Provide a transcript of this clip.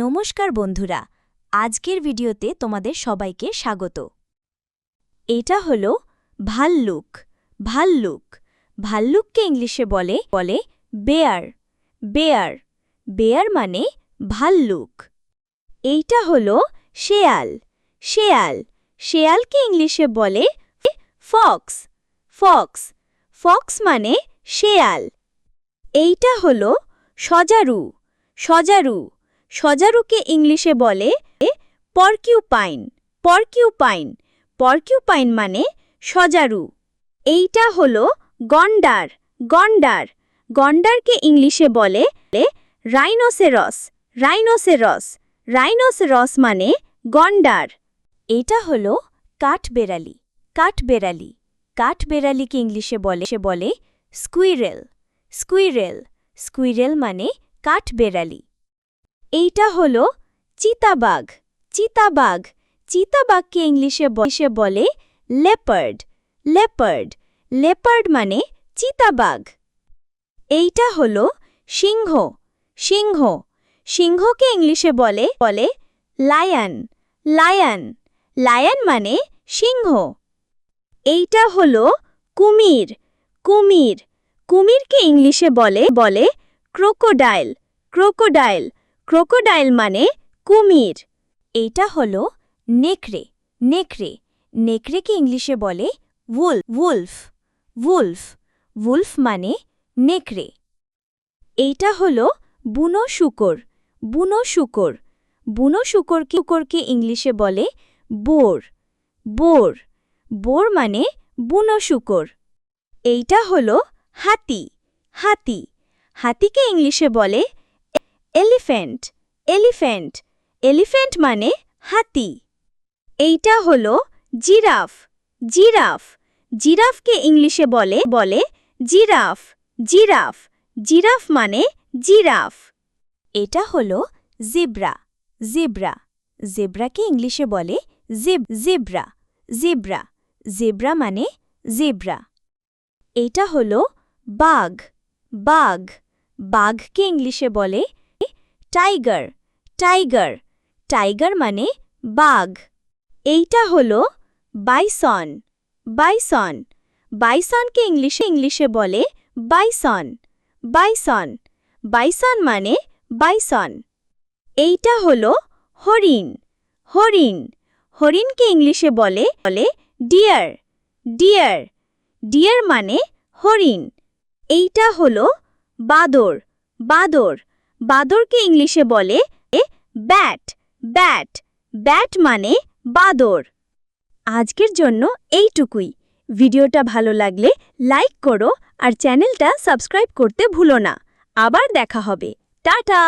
নমস্কার বন্ধুরা, আজকের ভিডিওতে তোমাদের সবাইকে স্বাগত। এটা হলো ভাল্লুক ভাল্লুক, ভাল্লুককে ইংলিশে বলে বলে বেয়ার বেয়ার বেয়ার মানে ভাল্লুক। এইটা হল শেয়াল শেয়াল, শেয়ালকে ইংলিশে বলে ফক্স ফক্স ফক্স মানে শেয়াল। এইটা হল সজারু সজারু সজারুকে ইংলিশে বলে পরকিউপাইন পরকিউপাইন পরকিউপাইন মানে সজারু। এইটা হলো গন্ডার গন্ডার। গন্ডারকে ইংলিশে বলে রাইনোসেরস রাইনোসেরস। রাইনোসেরস মানে গন্ডার। এটা হলো কাঠবেড়ালি কাঠবেড়ালি। কাঠবেড়ালিকে ইংলিশে বলে, সে বলে স্কুইরেল স্কুইরেল। স্কুইরেল মানে কাঠবেড়ালি। এইটা হলো চিতাবাঘ। চিতাবাঘ। চিতাবাঘকে ইংলিশে বসে বলে লেপার্ড। লেপার্ড। লেপার্ড মানে চিতাবাঘ। এইটা হলো সিংহ। সিংহ। সিংহকে ইংলিশে বলে বলে লায়ন। লায়ন। লায়ন মানে সিংহ। এইটা হলো কুমির। কুমির। কুমিরকে ইংলিশে বলে বলে ক্রোকোডাইল। ক্রোকোডাইল। ক্রোকোডাইল মানে কুমির। এইটা হলো নেকড়ে। নেকড়ে। নেকড়েকে ইংলিশে বলে? উল, উলফ। উলফ। উলফ মানে নেকড়ে। এইটা হলো বুনো শুকর। বুনো শুকর। বুনো শুকর কুকরকে ইংলিশে বলে বোর। বোর। বোর মানে বুনো শুকর। এইটা হলো হাতি। হাতি। হাতিকে ইংলিশে বলে এলিফ্যান্ট এলিফ্যান্ট এলিফ্যান্ট মানে হাতি। এইটা হলো জিরাফ জিরাফ। জিরাফকে ইংলিশে বলে বলে জিরাফ জিরাফ। জিরাফ মানে জিরাফ। এটা হলো জিব্রা জিব্রা। জেব্রাকে ইংলিশে বলে জিব, জিব্রা জিব্রা। জেব্রা মানে জেব্রা। এটা হলো বাঘ বাঘ। বাঘকে ইংলিশে বলে টাইগার টাইগার টাইগার মানে বাঘ। এইটা হলো বাইসন বাইসন বাইসনকে ইংলিশে ইংলিশে বলে বাইসন বাইসন বাইসন মানে বাইসন এইটা হলো হরিণ হরিণ। হরিণকে ইংলিশে বলে বলে ডিয়ার ডিয়ার ডিয়ার মানে হরিণ। এইটা হলো বাদর বাদর। বাদরকে ইংলিশে বলে এ ব্যাট ব্যাট ব্যাট মানে বাদর। আজকের জন্য এইটুকুই। ভিডিওটা ভালো লাগলে লাইক করো আর চ্যানেলটা সাবস্ক্রাইব করতে ভুলো না। আবার দেখা হবে। টাটা!